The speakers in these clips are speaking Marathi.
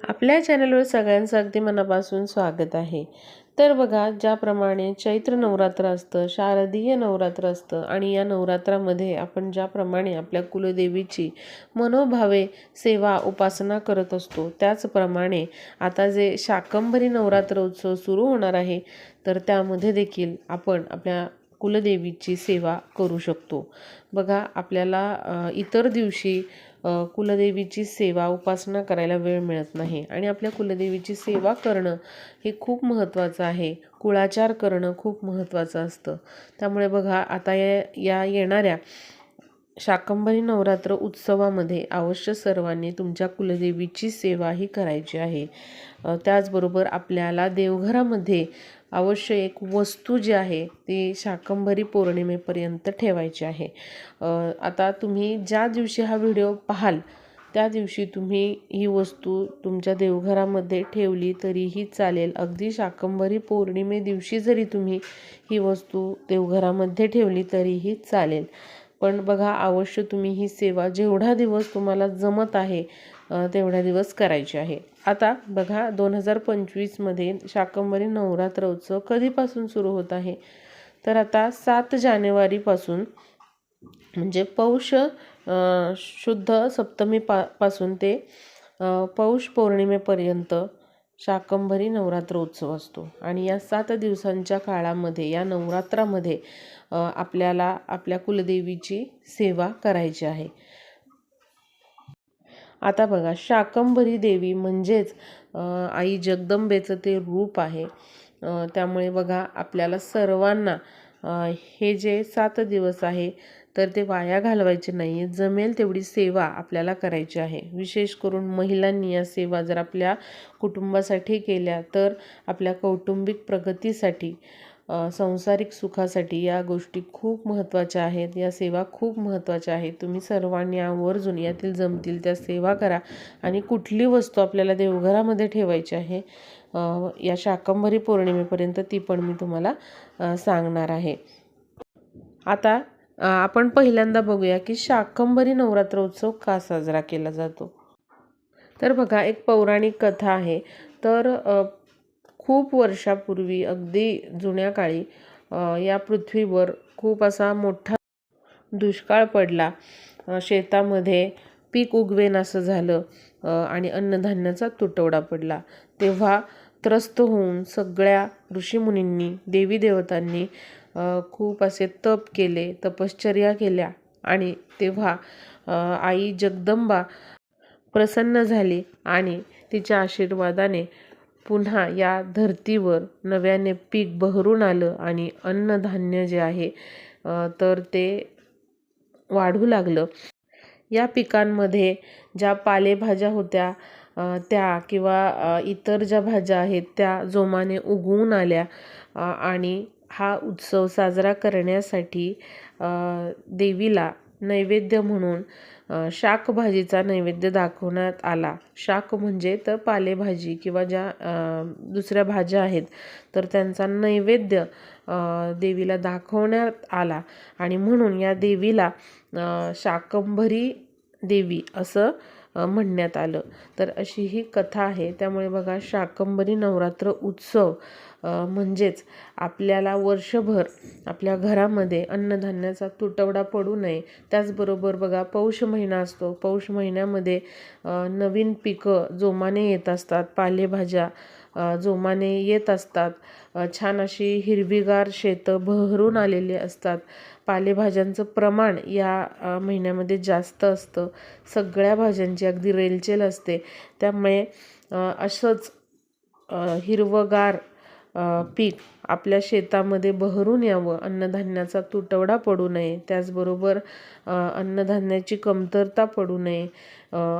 आपल्या चॅनलवर सगळ्यांचं अगदी मनापासून स्वागत आहे. तर बघा ज्याप्रमाणे चैत्र नवरात्र असतं शारदीय नवरात्र असतं आणि या नवरात्रामध्ये आपण ज्याप्रमाणे आपल्या कुलदेवीची मनोभावे सेवा उपासना करत असतो त्याचप्रमाणे आता जे शाकंभरी नवरात्र उत्सव सुरू होणार आहे तर त्यामध्ये देखील आपण आपल्या कुलदेवीची सेवा करू शकतो. बघा आपल्याला इतर दिवशी कुलदेवीची सेवा उपासना करायला वेळ मिळत नाही आणि आपल्या कुलदेवीची सेवा करणं हे खूप महत्त्वाचं आहे. कुळाचार करणं खूप महत्त्वाचं असतं. त्यामुळे बघा आता या या येणाऱ्या शाकंभरी नवरात्र उत्सवामध्ये अवश्य सर्वांनी तुमच्या कुलदेवीची सेवाही करायची आहे. त्याचबरोबर आपल्याला देवघरामध्ये अवश्य एक वस्तू जी आहे ती शाकंभरी पौर्णिमेपर्यंत ठेवायची आहे. आता तुम्ही ज्या दिवशी हा व्हिडिओ पाहाल त्या दिवशी तुम्ही ही वस्तू तुमच्या देवघरामध्ये ठेवली तरीही चालेल. अगदी शाकंभरी पौर्णिमे दिवशी जरी तुम्ही ही वस्तू देवघरामध्ये ठेवली तरीही चालेल. पण बघा अवश्य तुम्ही ही सेवा जेवढा दिवस तुम्हाला जमत आहे तेवढ्या दिवस करायची आहे. आता बघा दोन हजार पंचवीसमध्ये शाकंभरी नवरात्र उत्सव कधीपासून सुरू होत आहे? तर आता सात जानेवारीपासून म्हणजे पौष शुद्ध सप्तमी पा पासून ते पौष पौर्णिमेपर्यंत शाकंभरी नवरात्र उत्सव असतो. आणि या सात दिवसांच्या काळामध्ये या नवरात्रामध्ये आपल्याला आपल्या कुलदेवीची सेवा करायची आहे. आता बघा शाकंभरी देवी म्हणजेच आई जगदंबेचं ते रूप आहे. त्यामुळे बघा आपल्याला सर्वांना हे जे सात दिवस आहे तर ते वाया घालवायचे नाही जमेल तेवढी सेवा आपल्याला करायची आहे. विशेष करून महिलांनी या सेवा जर आपल्या कुटुंबासाठी केल्या तर आपल्या कौटुंबिक प्रगतीसाठी. संसारिक सुखासाठी या गोष्टी खूप महत्त्वाच्या आहेत. या सेवा खूप महत्त्वाच्या आहेत. तुम्ही सर्वांनी आवर्जून यातील जमतील त्या सेवा करा आणि कुठली वस्तू आपल्याला देवघरामध्ये ठेवायची आहे या शाकंभरी पौर्णिमेपर्यंत ती पण मी तुम्हाला सांगणार आहे. आता आपण पहिल्यांदा बघूया की शाकंभरी नवरात्र उत्सव का साजरा केला जातो? तर बघा एक पौराणिक कथा आहे. तर खूप वर्षापूर्वी अगदी जुन्या काळी या पृथ्वीवर खूप असा मोठा दुष्काळ पडला. शेतामध्ये पीक उगवेन असं झालं आणि अन्नधान्याचा तुटवडा पडला. तेव्हा त्रस्त होऊन सगळ्या ऋषीमुनींनी देवी देवतांनी खूप असे तप केले तपश्चर्या केल्या. आणि तेव्हा आई जगदंबा प्रसन्न झाली आणि तिच्या आशीर्वादाने पुन्हा या धर्तीवर नव्याने पीक बहरून आलं आणि अन्नधान्य जे आहे तर ते वाढू लागलं. या पिकांमध्ये ज्या पालेभाज्या होत्या त्या किंवा इतर ज्या भाज्या आहेत त्या जोमाने उगवून आल्या आणि हा उत्सव साजरा करण्यासाठी देवीला नैवेद्य म्हणून शाकभाजीचा नैवेद्य दाखवण्यात आला. शाक म्हणजे तर पालेभाजी किंवा ज्या दुसऱ्या भाज्या आहेत तर त्यांचा नैवेद्य देवीला दाखवण्यात आला. आणि म्हणून या देवीला शाकंभरी देवी असं म्हणण्यात आलं. तर अशी ही कथा आहे. त्यामुळे बघा शाकंभरी नवरात्र उत्सव म्हणजेच आपल्याला वर्षभर आपल्या घरामध्ये अन्नधान्याचा तुटवडा पडू नये. त्याचबरोबर बघा पौष महिना असतो. पौष महिन्यामध्ये नवीन पिकं जोमाने येत असतात. पालेभाज्या जोमाने येत असतात. छान अशी हिरवीगार शेतं बहरून आलेली असतात. पालेभाज्यांचं प्रमाण या महिन्यामध्ये जास्त असतं. सगळ्या भाज्यांची अगदी रेलचेल असते. त्यामुळे असंच हिरवगार पीक आपल्या शेतामध्ये बहरून यावं. अन्नधान्याचा तुटवडा पडू नये. त्याचबरोबर अन्नधान्याची कमतरता पडू नये.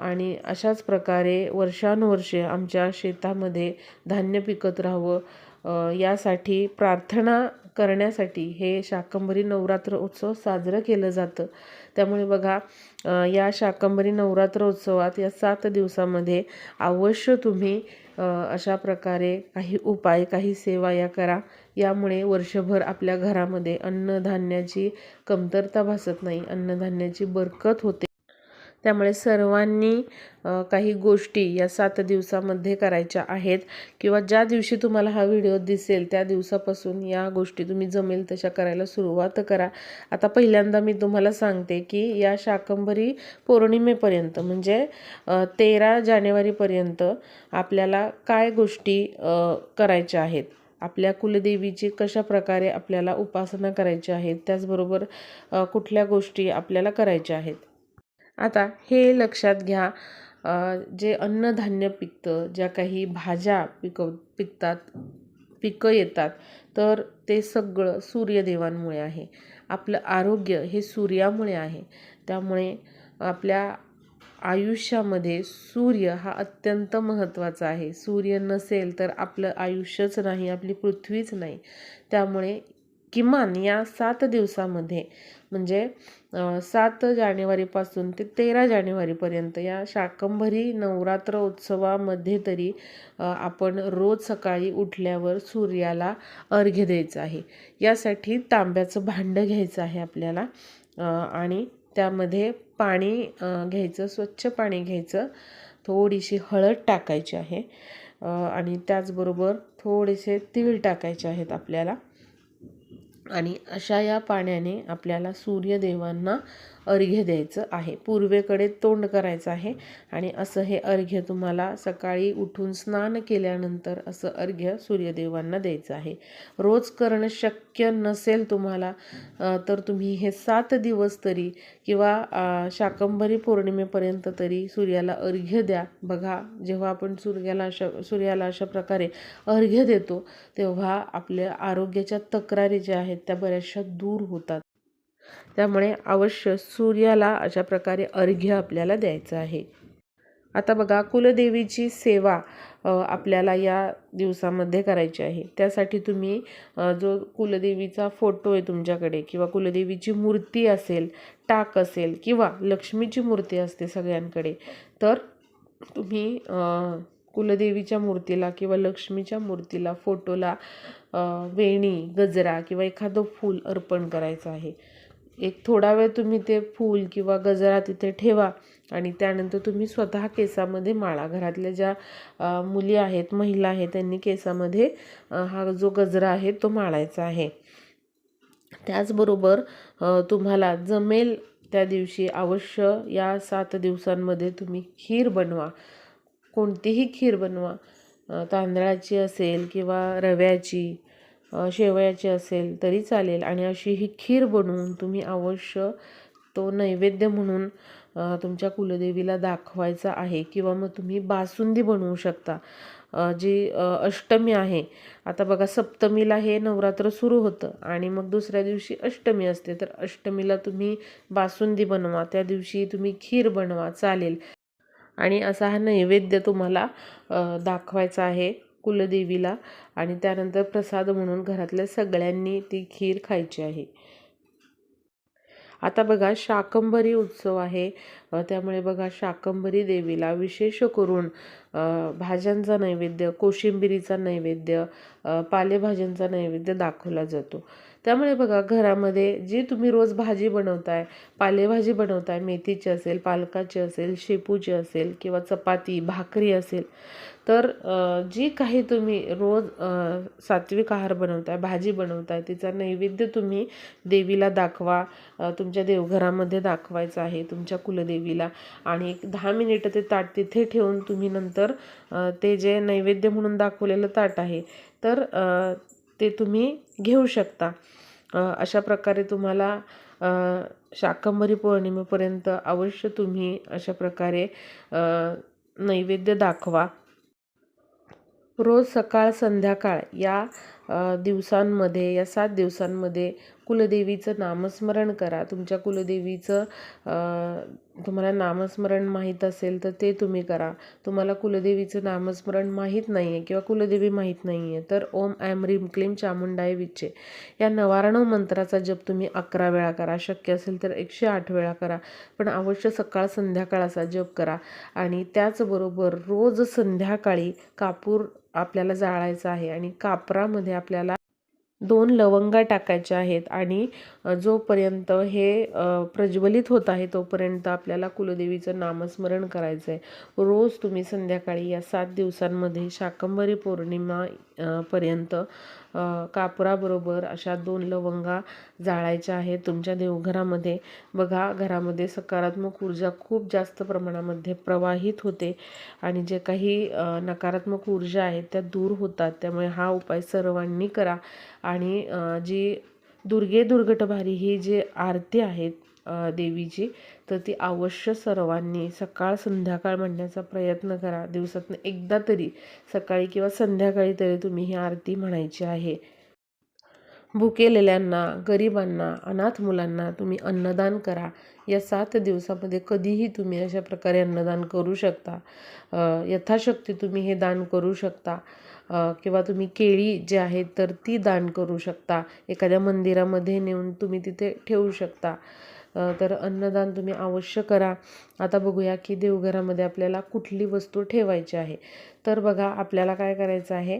आणि अशाच प्रकारे वर्षानुवर्षे आमच्या शेतामध्ये धान्य पिकत राहावं. यासाठी प्रार्थना करण्यासाठी हे शाकंभरी नवरात्र उत्सव साजरं केलं जातं. त्यामुळे बघा या शाकंभरी नवरात्र उत्सवात या सात दिवसामध्ये अवश्य तुम्ही अशा प्रकारे काही उपाय काही सेवा या करा. यामुळे वर्षभर आपल्या घरामध्ये अन्नधान्याची कमतरता भासत नाही. अन्नधान्याची बरकत होते. त्यामुळे सर्वांनी काही गोष्टी या सात दिवसामध्ये करायच्या आहेत किंवा ज्या दिवशी तुम्हाला हा व्हिडिओ दिसेल त्या दिवसापासून या गोष्टी तुम्ही जमेल तशा करायला सुरुवात करा. आता पहिल्यांदा मी तुम्हाला सांगते की या शाकंभरी पौर्णिमेपर्यंत म्हणजे तेरा जानेवारीपर्यंत आपल्याला काय गोष्टी करायच्या आहेत? आपल्या कुलदेवीची कशा प्रकारे आपल्याला उपासना करायची आहे त्याचबरोबर कुठल्या गोष्टी आपल्याला करायच्या आहेत? आता हे लक्षात घ्या जे अन्नधान्य पिकतं ज्या काही भाज्या पिकव पिकतात पिकं येतात तर ते सगळं सूर्यदेवांमुळे आहे. आपलं आरोग्य हे सूर्यामुळे आहे. त्यामुळे आपल्या आयुष्यामध्ये सूर्य हा अत्यंत महत्त्वाचा आहे. सूर्य नसेल तर आपलं आयुष्यच नाही आपली पृथ्वीच नाही. त्यामुळे किमान या सात दिवसामध्ये म्हणजे सात जानेवारीपासून ते तेरा जानेवारीपर्यंत या शाकंभरी नवरात्र उत्सवामध्ये तरी आपण रोज सकाळी उठल्यावर सूर्याला अर्घ्य द्यायचं आहे. यासाठी तांब्याचं भांडं घ्यायचं आहे आपल्याला आणि त्यामध्ये पाणी घ्यायचं स्वच्छ पाणी घ्यायचं थोडीशी हळद टाकायची आहे आणि त्याचबरोबर थोडेसे तीळ टाकायचे आहेत आपल्याला. आणि अशा या पाण्याने आपल्याला सूर्यदेवांना अर्घ्य द्यायचं आहे. पूर्वेकडे तोंड करायचं आहे आणि असं हे अर्घ्य तुम्हाला सकाळी उठून स्नान केल्यानंतर असं अर्घ्य सूर्यदेवांना द्यायचं आहे. रोज करणं शक्य नसेल तुम्हाला तर तुम्ही हे सात दिवस तरी किंवा शाकंभरी पौर्णिमेपर्यंत तरी सूर्याला अर्घ्य द्या. बघा जेव्हा आपण सूर्याला अशा सूर्याला अशा प्रकारे अर्घ्य देतो तेव्हा आपल्या आरोग्याच्या तक्रारी ज्या आहेत त्या बऱ्याचशा दूर होतात. त्यामुळे अवश्य सूर्याला अशा प्रकारे अर्घ्य आपल्याला द्यायचं आहे. आता बघा कुलदेवीची सेवा आपल्याला या दिवसामध्ये करायची आहे. त्यासाठी तुम्ही जो कुलदेवीचा फोटो आहे तुमच्याकडे किंवा कुलदेवीची मूर्ती असेल टाक असेल किंवा लक्ष्मीची मूर्ती असते सगळ्यांकडे तर तुम्ही कुलदेवीच्या मूर्तीला किंवा लक्ष्मीच्या मूर्तीला फोटोला वेणी गजरा किंवा एखादं फूल अर्पण करायचं आहे. एक थोडा वेळ तुम्ही ते फूल किंवा गजरा तिथे ठेवा आणि त्यानंतर तुम्ही स्वतः केसामध्ये माळा. घरातल्या ज्या मुली आहेत महिला आहेत त्यांनी केसामध्ये हा जो गजरा आहे तो माळायचा आहे. त्याचबरोबर तुम्हाला जमेल त्या दिवशी अवश्य या सात दिवसांमध्ये तुम्ही खीर बनवा. कोणतीही खीर बनवा. तांदळाची असेल किंवा रव्याची शेवयाची असेल तरी चालेल. आणि अशी ही खीर बनवून तुम्ही अवश्य तो नैवेद्य म्हणून तुमच्या कुलदेवीला दाखवायचा आहे किंवा मग तुम्ही बासुंदी बनवू शकता. जी अष्टमी आहे. आता बघा सप्तमीला हे नवरात्र सुरू होतं आणि मग दुसऱ्या दिवशी अष्टमी असते. तर अष्टमीला तुम्ही बासुंदी बनवा त्या दिवशी तुम्ही खीर बनवा चालेल. आणि असा हा नैवेद्य तुम्हाला दाखवायचा आहे. कुलदेवीला आणि त्यानंतर प्रसाद म्हणून घरातल्या सगळ्यांनी ती खीर खायची आहे. आता बघा शाकंभरी उत्सव आहे. त्यामुळे बघा शाकंभरी देवीला विशेष करून भाज्यांचा नैवेद्य कोशिंबिरीचा नैवेद्य पालेभाज्यांचा नैवेद्य दाखवला जातो. त्यामुळे बघा घरामध्ये जी तुम्ही रोज भाजी बनवताय पालेभाजी बनवताय मेथीची असेल पालकाची असेल शेपूची असेल किंवा चपाती भाकरी असेल तर जी काही तुम्ही रोज सात्विक आहार बनवताय भाजी बनवताय तिचा नैवेद्य तुम्ही देवीला दाखवा तुमच्या देवघरामध्ये दाखवायचं आहे तुमच्या कुलदेवीला. आणि एक दहा मिनिटं ते ताट तिथे ठेवून तुम्ही नंतर ते जे नैवेद्य म्हणून दाखवलेलं ताट आहे तर ते तुम्ही घेऊ शकता. अशा प्रकारे तुम्हाला शाकंभरी पौर्णिमेपर्यंत अवश्य तुम्ही अशा प्रकारे नैवेद्य दाखवा. रोज सकाळ संध्याकाळ या दिवसांमध्ये या सात दिवसांमध्ये कुलदेवीचं नामस्मरण करा. तुमच्या कुलदेवीचं तुम्हाला नामस्मरण माहीत असेल तर ते तुम्ही करा. तुम्हाला कुलदेवीचं नामस्मरण माहीत नाही आहे किंवा कुलदेवी माहीत नाही आहे तर ओम ॲम रीम क्लीम चामुंडाय विचे या नवारणव मंत्राचा जप तुम्ही अकरा वेळा करा. शक्य असेल तर एकशे आठ वेळा करा. पण अवश्य सकाळ संध्याकाळ असा जप करा. आणि त्याचबरोबर रोज संध्याकाळी कापूर आपल्याला जाळायचं आहे आणि कापरामध्ये आपल्याला दोन लवंगा टाकायच्या आहेत आणि जोपर्यंत हे प्रज्वलित होत आहे तोपर्यंत आपल्याला कुलदेवीचं नामस्मरण करायचं आहे रोज तुम्ही संध्याकाळी या सात दिवसांमध्ये शाकंभरी पौर्णिमा पर्यंत कापुराबरोबर अशा दोन लवंगा जाळायच्या आहेत तुमच्या देवघरामध्ये. बघा घरामध्ये सकारात्मक ऊर्जा खूप जास्त प्रमाणामध्ये प्रवाहित होते आणि जे काही नकारात्मक ऊर्जा आहेत त्या दूर होतात. त्यामुळे हा उपाय सर्वांनी करा आणि जी दुर्गे दुर्गटभारी ही जी आरती आहेत देवीची तर ती अवश्य सर्वांनी सकाळ संध्याकाळ म्हणण्याचा प्रयत्न करा. दिवसातून एकदा तरी सकाळी किंवा संध्याकाळी तरी तुम्ही ही आरती म्हणायची आहे. भुकेलेल्यांना गरिबांना अनाथ मुलांना तुम्ही अन्नदान करा. या सात दिवसामध्ये कधीही तुम्ही अशा प्रकारे अन्नदान करू शकता. यथाशक्ती तुम्ही हे दान करू शकता. किंवा तुम्ही केळी जे आहेत तर ती दान करू शकता. एखाद्या मंदिरामध्ये नेऊन तुम्ही तिथे ठेवू शकता. तर अन्नदान तुम्ही अवश्य करा. आता बघूया की देवघरामध्ये आपल्याला कुठली वस्तू ठेवायची आहे. तर बघा आपल्याला काय करायचं आहे?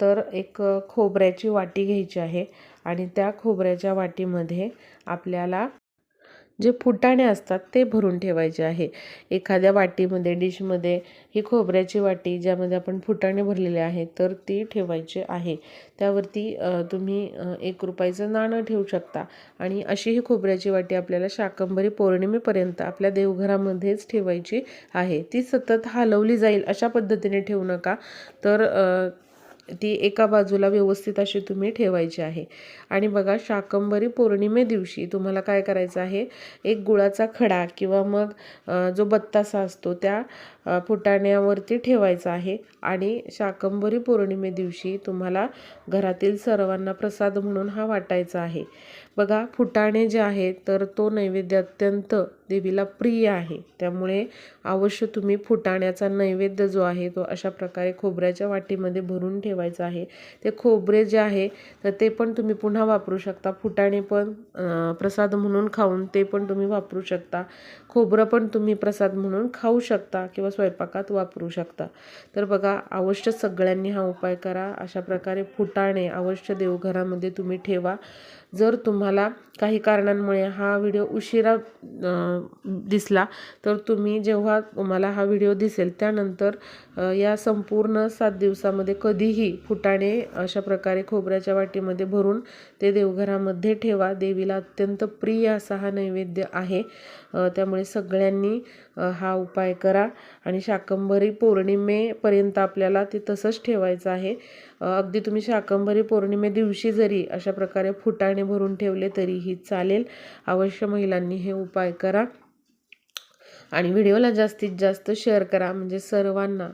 तर एक खोबऱ्याची वाटी घ्यायची आहे आणि त्या खोबऱ्याच्या वाटीमध्ये आपल्याला जे फुटाणे असतात ते भरून ठेवायचे आहे. एखाद्या वाटीमध्ये डिशमध्ये ही खोबऱ्याची वाटी ज्यामध्ये आपण फुटाणे भरलेले आहेत तर ती ठेवायची आहे. त्यावरती तुम्ही एक रुपयाचं नाणं ठेवू शकता. आणि अशी ही खोबऱ्याची वाटी आपल्याला शाकंभरी पौर्णिमेपर्यंत आपल्या देवघरामध्येच ठेवायची आहे. ती सतत हलवली जाईल अशा पद्धतीने ठेवू नका. तर ती एका बाजूला व्यवस्थित अशी तुम्ही ठेवायची आहे. आणि बघा शाकंभरी पौर्णिमे दिवशी तुम्हाला काय करायचं आहे? एक गुळाचा खडा किंवा मग जो बत्तासा असतो त्या फुटाण्यावरती ठेवायचा आहे. आणि शाकंभरी पौर्णिमे दिवशी तुम्हाला घरातील सर्वांना प्रसाद म्हणून हा वाटायचा आहे. बघा फुटाणे जे आहेत तर तो नैवेद्य अत्यंत देवीला प्रिय आहे. त्यामुळे अवश्य तुम्ही फुटाण्याचा नैवेद्य जो आहे तो अशा प्रकारे खोबऱ्याच्या वाटीमध्ये भरून ठेवायचा आहे. ते खोबरे जे आहे तर ते पण तुम्ही पुन्हा वापरू शकता. फुटाणे पण प्रसाद म्हणून खाऊन ते पण तुम्ही वापरू शकता. खोबरं पण तुम्ही प्रसाद म्हणून खाऊ शकता किंवा स्वयंपाकात वापरू शकता. तर बघा अवश्य सगळ्यांनी हा उपाय करा. अशा प्रकारे फुटाणे अवश्य देवघरामध्ये तुम्ही ठेवा. जर तुम्हाला काही कारणांमुळे हा व्हिडिओ उशिरा दिसला तर तुम्ही जेव्हा तुम्हाला हा व्हिडिओ दिसेल त्यानंतर या संपूर्ण सात दिवसामध्ये कधीही फुटाणे अशा प्रकारे खोबऱ्याच्या वाटीमध्ये भरून ते देवघरामध्ये ठेवा. देवीला अत्यंत प्रिय असा हा नैवेद्य आहे. त्यामुळे सगळ्यांनी हा उपाय करा. आणि शाकंभरी पौर्णिमेपर्यंत आपल्याला ते तसंच ठेवायचं आहे. अगदी तुम्ही शाकंभरी पौर्णिमे दिवशी जरी अशा प्रकारे फुटाणे भरून ठेवले तरीही चालेल. अवश्य महिलांनी हे उपाय करा. आणि व्हिडिओला जास्तीत जास्त शेअर करा. म्हणजे सर्वांना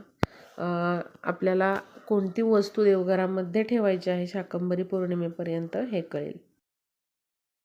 आपल्याला कोणती वस्तू देवघरामध्ये ठेवायची आहे शाकंभरी पौर्णिमेपर्यंत हे कळेल.